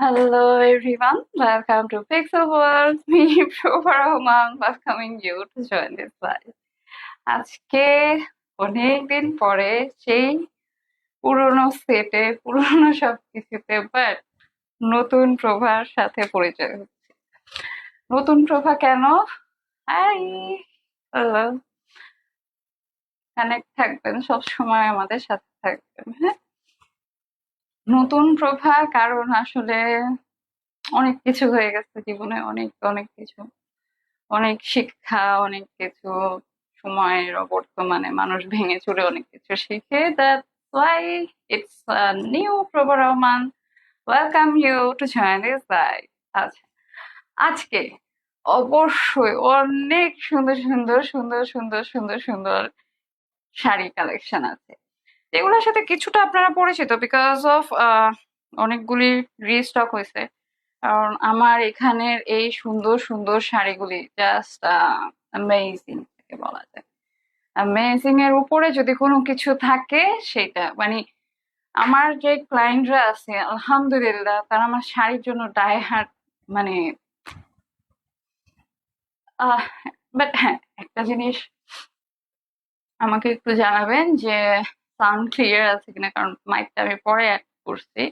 Hello everyone, welcome to Pixel World. Me, Prabha Rahman, welcoming you to join this live. আজকে অনেকদিন পরে সেই পুরনো সেটে পুরনো সব কিছুতে বাট নতুন প্রভার সাথে পরিচয় হচ্ছে। নতুন প্রভা কেন? হাই হ্যালো কানেক্ট থাকবেন সব সময় আমাদের সাথে থাকবেন হ্যাঁ? নতুন প্রভা কারণ আসলে অনেক কিছু হয়ে গেছে জীবনে, অনেক অনেক কিছু। অনেক শিক্ষা, অনেক কিছু, সময়ের বর্তমানে মানুষ ভেঙে চুরে অনেক কিছু শিখে। That why it's new Prabha Rahman welcome you to this live আচ্ছা আজকে অবশ্যই অনেক সুন্দর সুন্দর সুন্দর সুন্দর সুন্দর সুন্দর শাড়ি কালেকশন আছে। যেগুলোর সাথে কিছুটা আপনারা পরিচিত বিকজ অফ অনেকগুলি রিস্টক হয়েছে। কারণ আমার এখানের এই সুন্দর সুন্দর শাড়িগুলি জাস্ট অ্যামেজিং বলা যায়। অ্যামেজিং এর উপরে যদি কোনো কিছু থাকে, সেটা মানে আমার যে ক্লায়েন্টরা আছে, আলহামদুলিল্লাহ, তারা আমার শাড়ির জন্য ডাই হার্ট মানে বাট হ্যাঁ একটা জিনিস আমাকে একটু জানাবেন যে সাউন্ড ক্লিয়ার আছে কিনা কারণ মাইকটা আমি পরে অ্যাড করছি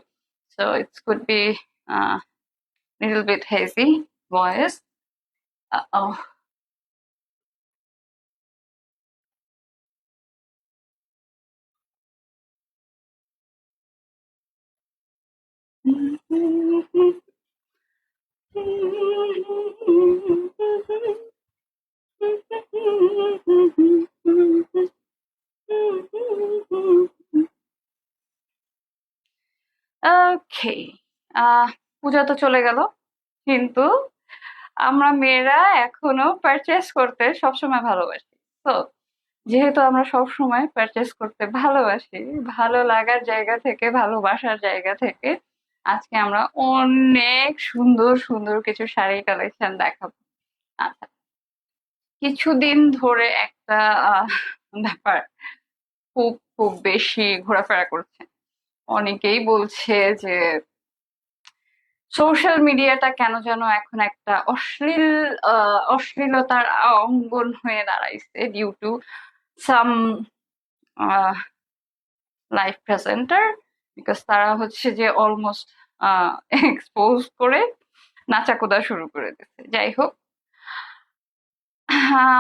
so it's could be little bit hazy voice okay Puja তো চলে গেল, কিন্তু আমরা মেয়েরা এখনও পারচেস করতে সবসময় ভালোবাসি। তো যেহেতু আমরা সব সময় পারচেস করতে ভালোবাসি, ভালো লাগার জায়গা থেকে, ভালোবাসার জায়গা থেকে, আজকে আমরা অনেক সুন্দর সুন্দর কিছু শাড়ি কালেকশন দেখাবো। আচ্ছা কিছুদিন ধরে একটা ব্যাপার। খুব খুব বেশি ঘোরাফেরা করছে। অনেকেই বলছে যে, সোশ্যাল মিডিয়াটা কেন যেন এখন একটা অশ্লীল অশ্লীলতার অঙ্গন হয়ে দাঁড়াইছে due to some life presenter because তারা হচ্ছে যে অলমোস্ট এক্সপোজ করে নাচাকোদা শুরু করে দিচ্ছে যাই হোক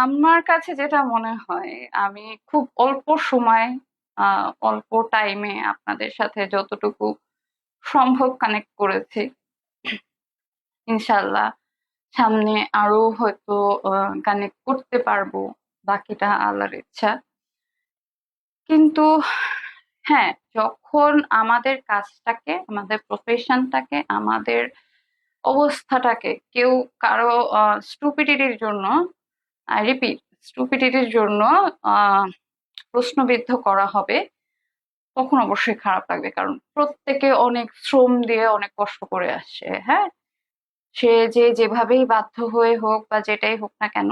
আমার কাছে যেটা মনে হয়, আমি খুব অল্প সময় অল্প টাইমে আপনাদের সাথে যতটুকু সম্ভব কানেক্ট করেছি। ইনশাল্লাহ সামনে আরও হয়তো কানেক্ট করতে পারব বাকিটা আল্লাহর ইচ্ছা। কিন্তু হ্যাঁ যখন আমাদের কাজটাকে, আমাদের প্রফেশনটাকে আমাদের অবস্থাটাকে কেউ কারও স্টুপিডিটির জন্য রিপিট, স্টুপিডিটির জন্য প্রশ্নবিদ্ধ করা হবে। তখন অবশ্যই খারাপ লাগবে, কারণ প্রত্যেকে অনেক শ্রম দিয়ে অনেক কষ্ট করে আসছে হ্যাঁ? সে যে যেভাবেই বাধ্য হয়ে হোক বা যেটাই হোক না কেন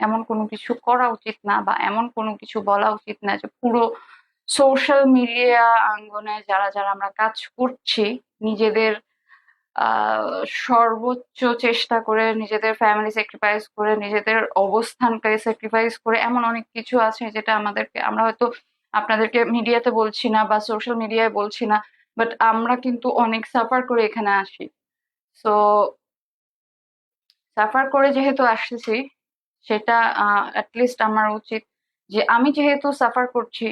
এমন কোনো কিছু করা উচিত না বা এমন কোনো কিছু বলা উচিত না যে পুরো সোশ্যাল মিডিয়া আঙ্গনে যারা যারা আমরা কাজ করছি, নিজেদের সর্বোচ্চ চেষ্টা করে নিজেদের ফ্যামিলি স্যাক্রিফাইস করে, নিজেদের অবস্থানকে স্যাক্রিফাইস করে এমন অনেক কিছু আছে যেটা আমাদেরকে, আমরা হয়তো আপনাদেরকে মিডিয়াতে বলছি না বা সোশ্যাল মিডিয়ায় বলছি না বাট আমরা কিন্তু অনেক সাফার করে এখানে আসি। সো সাফার করে যেহেতু আসতেছি, সেটা অ্যাটলিস্ট আমার উচিত যে আমি যেহেতু সাফার করছি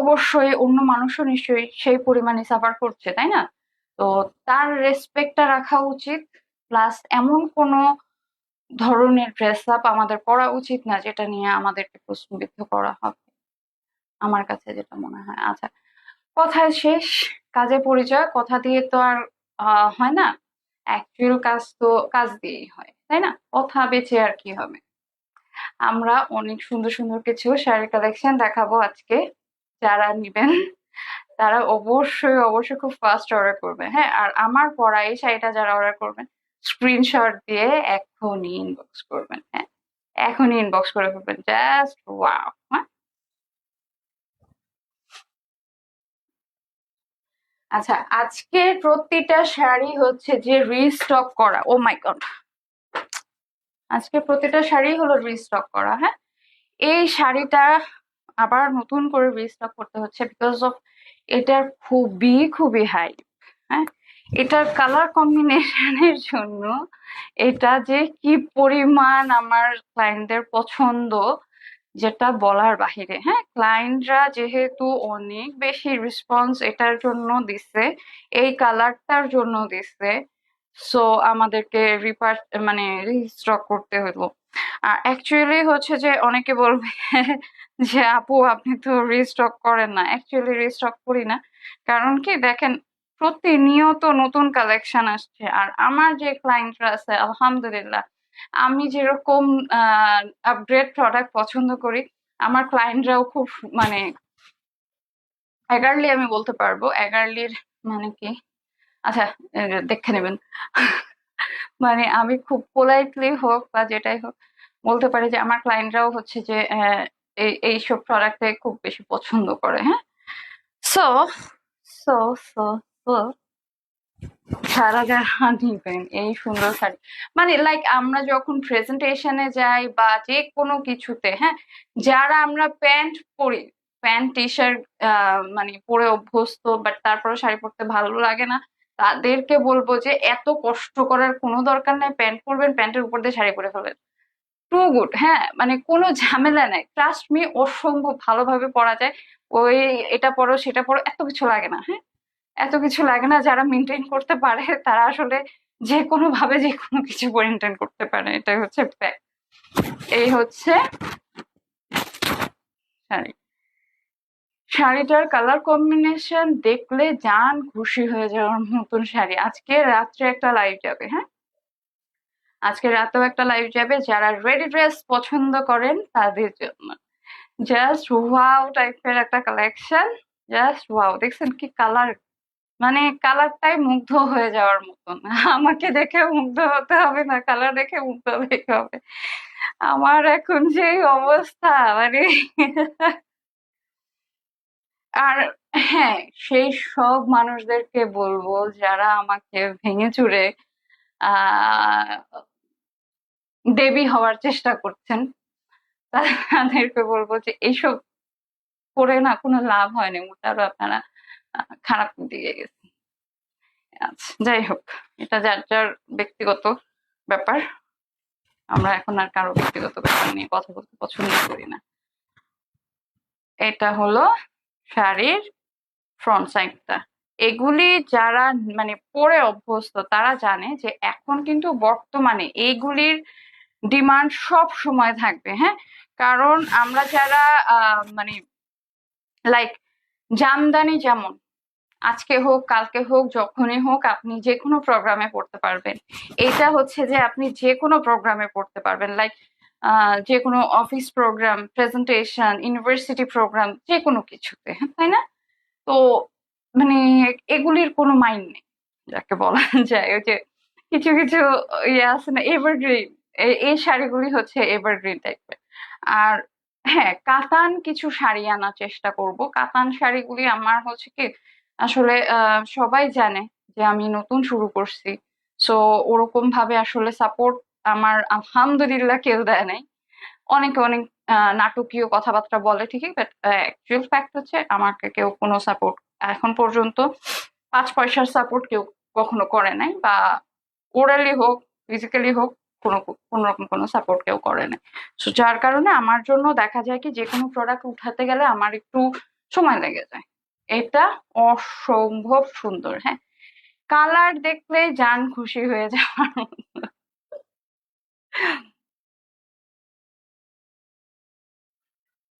অবশ্যই অন্য মানুষও নিশ্চয়ই সেই পরিমাণে সাফার করছে, তাই না? তো তার রেসপেক্টটা রাখা উচিত প্লাস এমন কোনো ধরনের ড্রেস আপ আমাদের পরা উচিত না যেটা নিয়ে আমাদেরকে প্রশ্নবিদ্ধ করা হবে। আমার কাছে যেটা মনে হয়। আচ্ছা কথায় শেষ। কাজে পরিচয়। কথা দিয়ে তো আর হয় না? অ্যাকচুয়াল কাজ তো, কাজ দিয়েই হয়, তাই না? কথা বেঁচে আর কি হবে? আমরা অনেক সুন্দর সুন্দর কিছু শাড়ির কালেকশন দেখাবো আজকে। যারা নিবেন তারা অবশ্যই অবশ্যই খুব ফাস্ট অর্ডার করবে। হ্যাঁ আর আমার পরা এই শাড়িটা যারা অর্ডার করবেন স্ক্রিনশট দিয়ে এখনই ইনবক্স করবেন হ্যাঁ? এখনই ইনবক্স করে ফেলবেন জাস্ট ওয়াও হ্যাঁ? আচ্ছা আজকে প্রতিটা শাড়ি হচ্ছে যে রিস্টক করা ও মাই গড আজকে প্রতিটা শাড়ি হলো রিস্টক করা হ্যাঁ? এই শাড়িটা আবার নতুন করে রিস্টক করতে হচ্ছে বিকজ অফ এটার খুবই খুবই হাই হ্যাঁ? এটার কালার কম্বিনেশনের জন্য এটা যে কি পরিমাণ আমার ক্লায়েন্টদের পছন্দ, যেটা বলার বাহিরে হ্যাঁ? ক্লায়েন্টরা যেহেতু অনেক বেশি রেসপন্স এটার জন্য দিচ্ছে এই কালারটার জন্য দিচ্ছে সো আমাদেরকে রিপার মানে রিস্টক করতে হলো। অ্যাকচুয়ালি হচ্ছে যে অনেকে বলবে যে, আপু, আপনি তো রিস্টক করেন না। অ্যাকচুয়ালি রিস্টক করি না। কারণ কি দেখেন, প্রতিনিয়ত নতুন কালেকশন আসছে। আর আমার যে ক্লায়েন্টরা আছে, আলহামদুলিল্লাহ, আমি যেরকম আপগ্রেড প্রোডাক্ট পছন্দ করি, আমার ক্লায়েন্টরাও খুব মানে এগারলি আমি বলতে পারব। এগারলির মানে কি? আচ্ছা দেখে নেবেন। মানে আমি খুব পোলাইটলি হোক বা যেটাই হোক বলতে পারি যে আমার ক্লায়েন্টরাও হচ্ছে যে আহ, এই এইসব প্রোডাক্টে খুব বেশি পছন্দ করে হ্যাঁ? সো সো সো সো সারা যারা নিবেন এই সুন্দর শাড়ি। মানে লাইক আমরা যখন প্রেজেন্টেশনে যাই বা যে কোনো কিছুতে হ্যাঁ যারা আমরা প্যান্ট পরি প্যান্ট টি শার্ট মানে পরে অভ্যস্ত বাট তারপরে শাড়ি পরতে ভালো লাগে না তাদেরকে বলব যে, এত কষ্ট করার কোনো দরকার নাই। প্যান্ট পরবেন, প্যান্টের উপর দিয়ে শাড়ি পরে ফেলেন টু গুড হ্যাঁ মানে কোনো ঝামেলা নেই। ট্রাস্ট মি অসম্ভব ভালোভাবে পরা যায়। ওই এটা পরো, সেটা পরো, এত কিছু লাগে না হ্যাঁ? এত কিছু লাগে না যারা মেনটেন করতে পারে, তারা আসলে যে কোনো ভাবে যে কোনো কিছু মেনটেন করতে পারে। এটাই হচ্ছে। এই হচ্ছে শাড়ি। শাড়িটার কালার কম্বিনেশন দেখলে জান খুশি হয়ে যাওয়ার মতন শাড়ি। আজকে রাত্রে একটা লাইভ যাবে হ্যাঁ? আজকে রাতেও একটা লাইভ যাবে। যারা রেডি ড্রেস পছন্দ করেন তাদের জন্য। জাস্ট ওয়াও টাইপের একটা কালেকশন জাস্ট ওয়াও দেখছেন কি কালার মানে কালারটাই মুগ্ধ হয়ে যাওয়ার মতন। আমাকে দেখে মুগ্ধ হতে হবে না কালার দেখে মুগ্ধ হতে হবে। আমার এখন যে অবস্থা মানে আর হ্যাঁ সেই সব মানুষদেরকে বলব যারা আমাকে ভেঙে চুরে দেবী হওয়ার চেষ্টা করছেন, তাদেরকে বলব যে এইসব করে না কোনো লাভ হয়নি ওটারও আপনারা খারাপ দিকে গেছেন। আচ্ছা যাই হোক, এটা যার যার ব্যক্তিগত ব্যাপার, আমরা এখন আর কারও ব্যক্তিগত ব্যাপার নিয়ে কথা বলতে পছন্দ করি না। এটা হলো শাড়ির ফ্রন্ট সাইডটা এগুলি যারা মানে পরে অভ্যস্ত, তারা জানে যে এখন কিন্তু বর্তমানে এইগুলির ডিমান্ড সব সময় থাকবে হ্যাঁ? কারণ আমরা যারা মানে লাইক জামদানি যেমন, আজকে হোক, কালকে হোক, যখনই হোক, আপনি যে কোনো প্রোগ্রামে পড়তে পারবেন। এটা হচ্ছে যে আপনি যে কোনো প্রোগ্রামে পড়তে পারবেন। লাইক যে কোনো office program presentation university program যে কোনো কিছুতে, তাই না? তো মানে এগুলির কোনো মাইন্ড নেই, যাকে বলা যায়। ওই যে কিছু কিছু ইয়ে আছে না এভারগ্রিন এই শাড়িগুলি হচ্ছে এভারগ্রিন টাইপের আর হ্যাঁ কাতান কিছু শাড়ি আনার চেষ্টা করব। কাতান শাড়িগুলি আমার হচ্ছে কি, আসলে সবাই জানে যে আমি নতুন শুরু করছি। সো ওরকম ভাবে আসলে সাপোর্ট আমার আলহামদুলিল্লাহ কেউ দেয় নাই। অনেকে অনেক নাটকীয় কথাবার্তা বলে ঠিকই বাট অ্যাকচুয়াল ফ্যাক্ট হচ্ছে আমাকে কেউ কোনো সাপোর্ট এখন পর্যন্ত পাঁচ পয়সার সাপোর্ট কেউ কখনো করে নাই বা ওরালি হোক ফিজিক্যালি হোক, কোনো কোনো রকম কোনো সাপোর্ট কেউ করে নাই। সো যার কারণে আমার জন্য দেখা যায় কি, যে কোনো প্রোডাক্ট উঠাতে গেলে আমার একটু সময় লেগে যায়। এটা অসম্ভব সুন্দর হ্যাঁ। কালার দেখলে জান খুশি হয়ে যাওয়ার।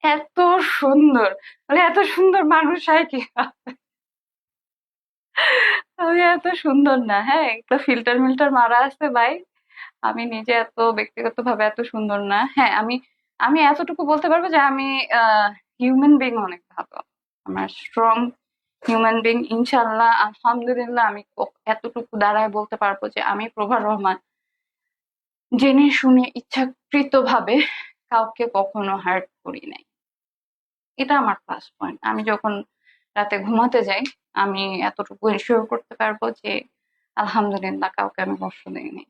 এত সুন্দর। মানে এত সুন্দর মানুষ হয় কি? আমি এত সুন্দর না হ্যাঁ? একটু ফিল্টার মিল্টার মারা আছে ভাই। আমি নিজে এত ব্যক্তিগত ভাবে এত সুন্দর না। হ্যাঁ আমি আমি এতটুকু বলতে পারব যে আমি হিউম্যান বিং অনেক ভালো। আমার স্ট্রং হিউম্যান বিং ইনশাল্লাহ আলহামদুলিল্লাহ, আমি এতটুকু দাঁড়ায় বলতে পারব যে আমি প্রভা রহমান। জেনে শুনে ইচ্ছাকৃত ভাবে কাউকে কখনো হার্ট করি নাই। এটা আমার প্লাস পয়েন্ট আমি যখন রাতে ঘুমাতে যাই, আমি এতটুকু এনশিওর করতে পারব যে আলহামদুলিল্লাহ কাউকে আমি কষ্ট দিইনি।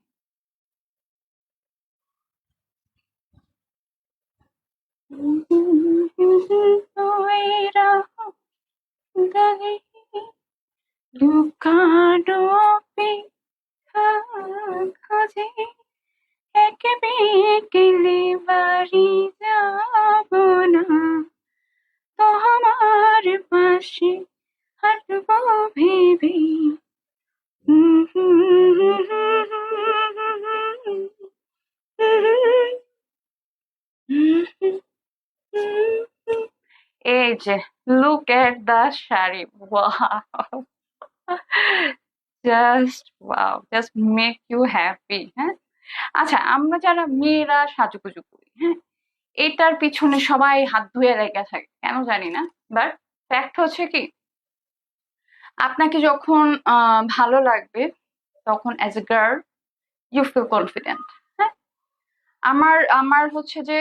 লুকানো অপেক্ষা খোঁজে একে বিকেলে বাড়ি যাব না তোমার পাশে হাঁটবো ভেবে এই যে look at the sari wow just wow just make you happy হ্যাঁ আচ্ছা আমরা যারা মেয়েরা সাজুগুজু করি হ্যাঁ এটার পিছনে সবাই হাত ধুয়ে লেগে থাকে, কেন জানি না বাট ফ্যাক্ট হচ্ছে কি, আপনাকে যখন ভালো লাগবে, তখন as a girl you feel confident হ্যাঁ? আমার আমার হচ্ছে যে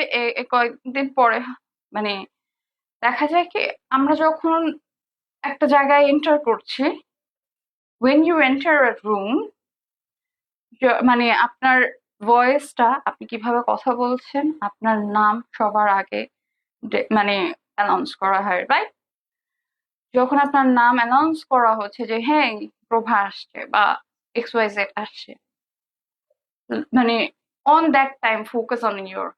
কয়েকদিন পরে মানে দেখা যায় কি, আমরা যখন একটা জায়গায় এন্টার করছি ওয়েন ইউ এন্টার রুম মানে আপনার ভয়েসটা আপনি কীভাবে কথা বলছেন, আপনার নাম সবার আগে মানে অ্যানাউন্স করা হয় রাইট যখন আপনার নাম অ্যানাউন্স করা হচ্ছে যে হ্যাঁ প্রভা আসছে বা এক্স ওয়াই জেড আসছে। মানে on that time focus on your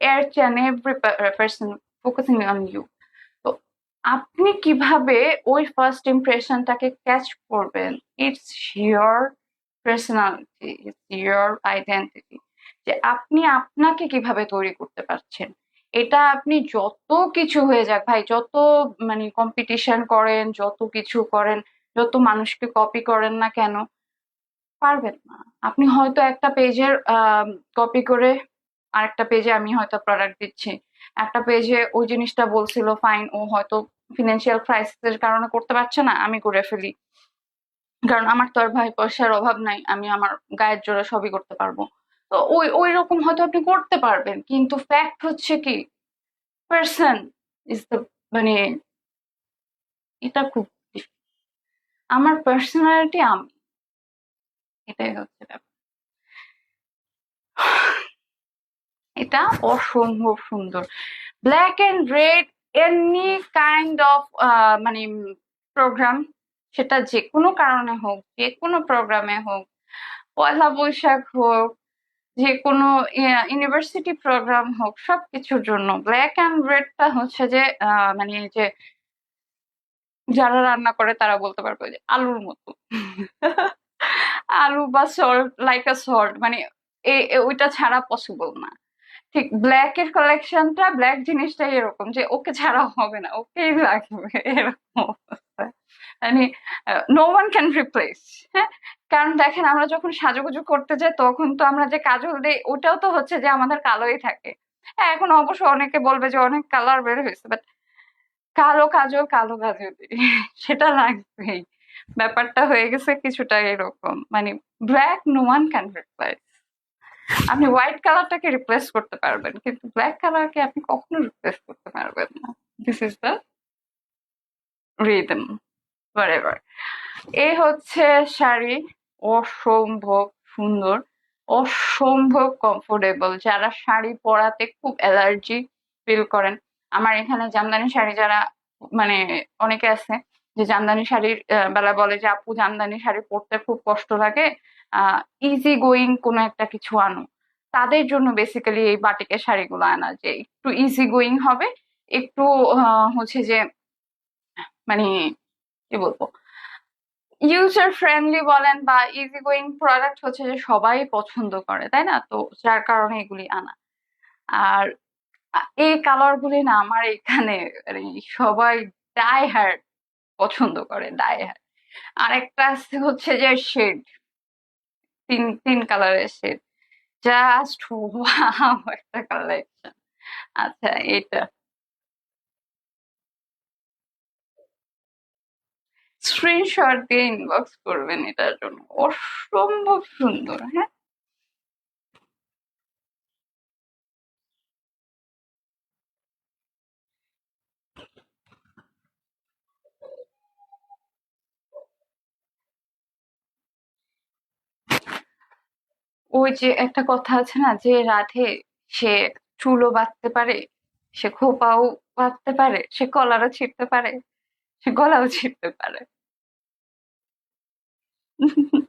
each and every pe- person focusing on you. তো আপনি কীভাবে ওই ফার্স্ট ইমপ্রেশনটাকে ক্যাচ করবেন? It's your personality your identity যে আপনি আপনাকে কীভাবে তৈরি করতে পারছেন। এটা আপনি যত কিছু হয়ে যাক, ভাই, যত মানে কম্পিটিশন করেন, যত কিছু করেন, যত মানুষকে কপি করেন না কেন, পারবেন না। আপনি হয়তো একটা পেজের কপি করে আরেকটা পেজে আমি হয়তো প্রোডাক্ট দিচ্ছি। একটা পেজে ওই জিনিসটা বলছিল ফাইন ও হয়তো ফিনান্সিয়াল ক্রাইসিসের কারণে করতে পারছে না, আমি করে ফেলি। কারণ আমার তো আর ভাই পয়সার অভাব নাই, আমি আমার গায়ের জোরে সবই করতে পারব। তো ওই ওই রকম হয়তো আপনি করতে পারবেন, কিন্তু ফ্যাক্ট হচ্ছে কি পার্সন ইজ দ্য মানে এটা খুব আমার পার্সোনালিটি আমি। এটাই হচ্ছে ব্যাপার। এটা অসম্ভব সুন্দর। Black and red any kind of মানে প্রোগ্রাম সেটা যে কোনো কারণে হোক যে কোনো প্রোগ্রামে হোক, পয়লা বৈশাখ হোক যে কোনো ইউনিভার্সিটি প্রোগ্রাম হোক সব কিছুর জন্য ব্ল্যাক অ্যান্ড রেডটা হচ্ছে যে মানে যে, যারা রান্না করে তারা বলতে পারবে যে আলুর মতো। আলু বা সল্ট লাইক আ সল্ট মানে ওইটা ছাড়া পসিবল না। ঠিক ব্ল্যাক এর কালেকশনটা ব্ল্যাক জিনিসটাই এরকম যে, ওকে ছাড়া হবে না, ওকেই লাগবে, এরকম মানে নো ওয়ান ক্যান রিপ্লেস হ্যাঁ? কারণ দেখেন, আমরা যখন সাজুগুজু করতে যাই, তখন তো আমরা যে কাজল দিই ওটাও তো হচ্ছে যে আমাদের কালোই থাকে। হ্যাঁ এখন অবশ্য অনেকে বলবে যে অনেক কালার বের হয়েছে বাট কালো কাজল কালো কাজল সেটা লাগবেই। ব্যাপারটা হয়ে গেছে কিছুটা এরকম মানে black no one can replace আপনি হোয়াইট কালারটাকে রিপ্লেস করতে পারবেন, কিন্তু ব্ল্যাক কালারকে আপনি কখনো রিপ্লেস করতে পারবেন না। This is the rhythm whatever. এই হচ্ছে শাড়ি অসম্ভব সুন্দর, অসম্ভব কমফোর্টেবল যারা শাড়ি পরাতে খুব অ্যালার্জি ফিল করেন। আমার এখানে জামদানি শাড়ি যারা মানে অনেকে আছে যে জামদানি শাড়ির বেলা বলে যে, আপু, জামদানি শাড়ি পরতে খুব কষ্ট লাগে ইজি গোয়িং কোনো একটা কিছু আনো। তাদের জন্য বেসিক্যালি এই বাটিকের শাড়িগুলো আনা যে একটু ইজি গোয়িং হবে, একটু হচ্ছে যে মানে কি বলব? ইউজার ফ্রেন্ডলি বলেন বা ইজি গোয়িং প্রোডাক্ট হচ্ছে যে সবাই পছন্দ করে, তাই না? তো যার কারণে এগুলি আনা। আর এই কালার গুলি না আমার এখানে মানে সবাই ডাই হার্ড পছন্দ করে ডাই হার্ড আর একটা আছে হচ্ছে যে শেড তিন তিন কালারের শেড জাস্ট ওয়াও একটা কালেকশন আচ্ছা এটা স্ক্রিনশট দিয়ে ইনবক্স করবেন এটার জন্য। অসম্ভব সুন্দর হ্যাঁ? ওই যে একটা কথা আছে না, যে রাধে সে চুলও বাঁধতে পারে, সে খোপাও বাঁধতে পারে, সে কলারও ছিঁড়তে পারে, সে গলাও ছিঁড়তে পারে।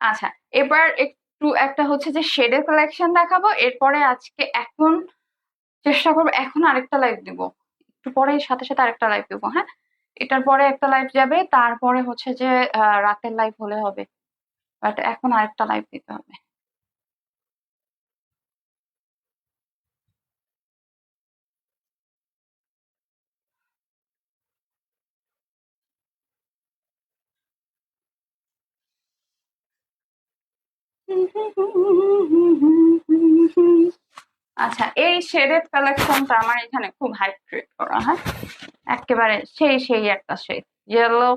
আচ্ছা এবার একটু একটা হচ্ছে যে শেডের কালেকশন দেখাবো। এরপরে আজকে এখন চেষ্টা করব, এখন আরেকটা লাইভ দিব একটু পরে সাথে সাথে আরেকটা লাইভ দিব হ্যাঁ? এটার পরে একটা লাইভ যাবে, তারপরে হচ্ছে যে রাতের লাইভ হলে হবে। বাট এখন আরেকটা লাইভ দিতে হবে। আচ্ছা এই শেডেড কালেকশনটা আমার এখানে খুব হাইপ ক্রিয়েট করা হ্যাঁ? একেবারে সেই সেই একটা শেড ইয়েলো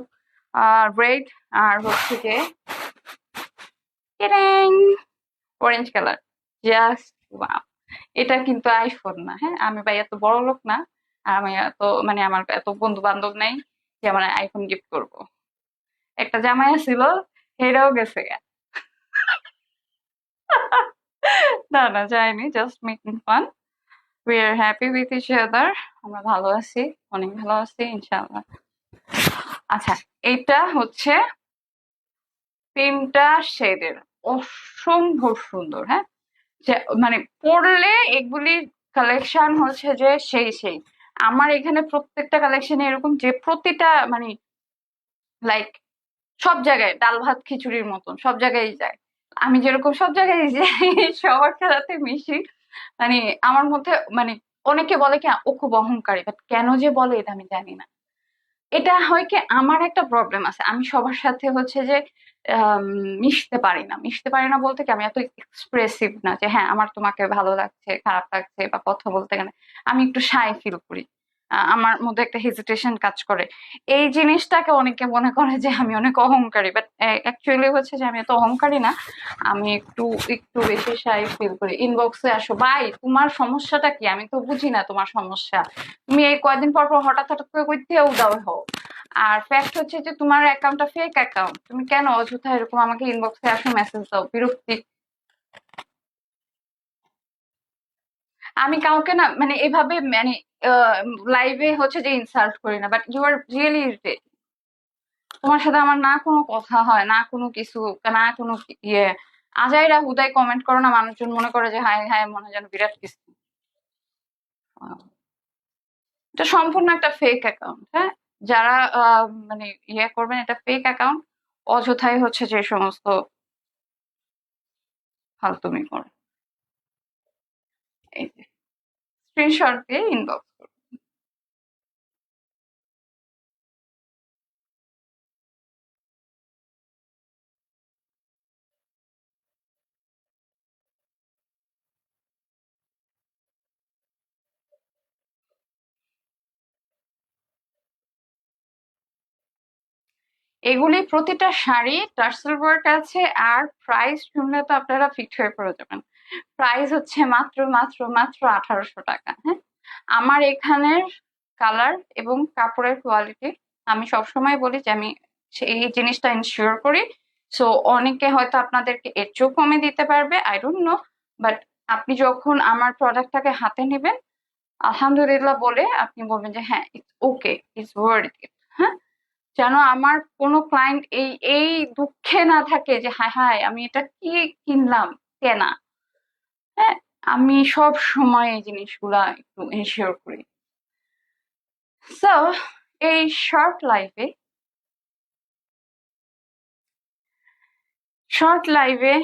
আর রেড আর হচ্ছে যে অরেঞ্জ কালার জাস্ট ওয়াও এটা কিন্তু আইফোন না হ্যাঁ? আমি ভাই এত বড় লোক না আর আমি এত মানে আমার এত বন্ধু বান্ধব নাই যে আমার আইফোন গিফট করব। একটা জামাই ছিল হেরাও গেছে। না না, যাইনি just making fun we are happy with each other আমরা ভালো আছি, অনেক ভালো আছি, ইনশাআল্লাহ। আচ্ছা এটা হচ্ছে তিনটা শেডের অসম্ভব সুন্দর হ্যাঁ? মানে পড়লে এগুলি কালেকশন হচ্ছে যে সেই সেই। আমার এখানে প্রত্যেকটা কালেকশন এরকম যে প্রতিটা মানে লাইক সব জায়গায় ডাল ভাত খিচুড়ির মতন, সব জায়গায় যায়। আমি যেরকম সব জায়গায় সবার সাথে মিশি। মানে আমার মধ্যে মানে অনেকে বলে কি, ও খুব অহংকারী বাট কেন যে বলে এটা আমি জানি না। এটা হয় কি, আমার একটা প্রবলেম আছে। আমি সবার সাথে হচ্ছে যে মিশতে পারি না। মিশতে পারি না বলতে কি, আমি এত এক্সপ্রেসিভ না যে হ্যাঁ আমার তোমাকে ভালো লাগছে, খারাপ লাগছে বা কথা বলতে গেলে আমি একটু সাই ফিল করি। আমার মধ্যে একটা হেজিটেশন কাজ করে। এই জিনিসটাকে অনেকে মনে করে যে আমি অনেক অহংকারী বাট অ্যাকচুয়ালি হচ্ছে যে আমি এত অহংকারী না। আমি একটু একটু বেশি সাই ফিল করি। ইনবক্সে আসো, ভাই, তোমার সমস্যাটা কি? আমি তো বুঝি না তোমার সমস্যা। তুমি এই কয়দিন পর পর হঠাৎ হঠাৎ করে কইতে উদাও হও। আর ফ্যাক্ট হচ্ছে যে তোমার অ্যাকাউন্টটা ফেক অ্যাকাউন্ট তুমি কেন অযথা এরকম আমাকে ইনবক্সে আসো মেসেজ দাও? বিরক্তি। আমি কাউকে না মানে এভাবে মানে লাইভে হচ্ছে যে ইনসাল্ট করি না বাট ইউ আর রিয়েলি তোমার সাথে আমার না কোনো কথা হয়, না কোনো কিছু, না কোনো ইয়ে। আজাইরা হুদাই কমেন্ট করো না, মানুষজন মনে করে যে হায় হায় মনে যেন বিরাট কিছু। এটা সম্পূর্ণ একটা ফেক অ্যাকাউন্ট হ্যাঁ? যারা মানে ইয়ে করবেন, এটা ফেক অ্যাকাউন্ট অযথাই হচ্ছে যে সমস্ত ফালতুমি করে। এই যে। দিয়ে ইনবক্স এগুলি প্রতিটা শাড়ি টার্সেল ওয়ার্ক আছে, আর প্রাইস শুনলে তো আপনারা ফিক্স হয়ে পড়ে যাবেন। প্রাইস হচ্ছে মাত্র মাত্র মাত্র আঠারোশো টাকা হ্যাঁ? আমার এখানের কালার এবং কাপড়ের কোয়ালিটি আমি সবসময় বলি যে আমি এই জিনিসটা ইনশিওর করি। সো অনেকে হয়তো আপনাদেরকে এর চেয়েও কমে দিতে পারবে আই ডোন্ট নো বাট আপনি যখন আমার প্রোডাক্টটাকে হাতে নেবেন, আলহামদুলিল্লাহ বলে আপনি বলবেন যে হ্যাঁ it's okay it's worth it হ্যাঁ? যেন আমার কোনো ক্লায়েন্ট এই এই দুঃখে না থাকে যে, হায় হায়, আমি এটা কি কিনলাম, কেনা? হ্যাঁ আমি সব সময় এই জিনিসগুলা একটু এনশিওর করি। সো এই শর্ট লাইফে শর্ট লাইভে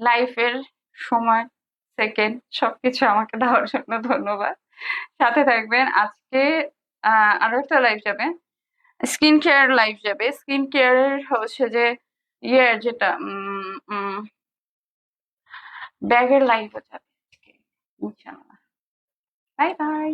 লাইফের সময় সেকেন্ড সবকিছু আমাকে দেওয়ার জন্য ধন্যবাদ। সাথে থাকবেন, আজকে আরও একটা লাইভ যাবে। স্কিন কেয়ার লাইভ যাবে। স্কিন কেয়ারের হচ্ছে যে ইয়ে যেটা ব্যাগের লাইভও যাবে আজকে ইনশাআল্লাহ বাই বাই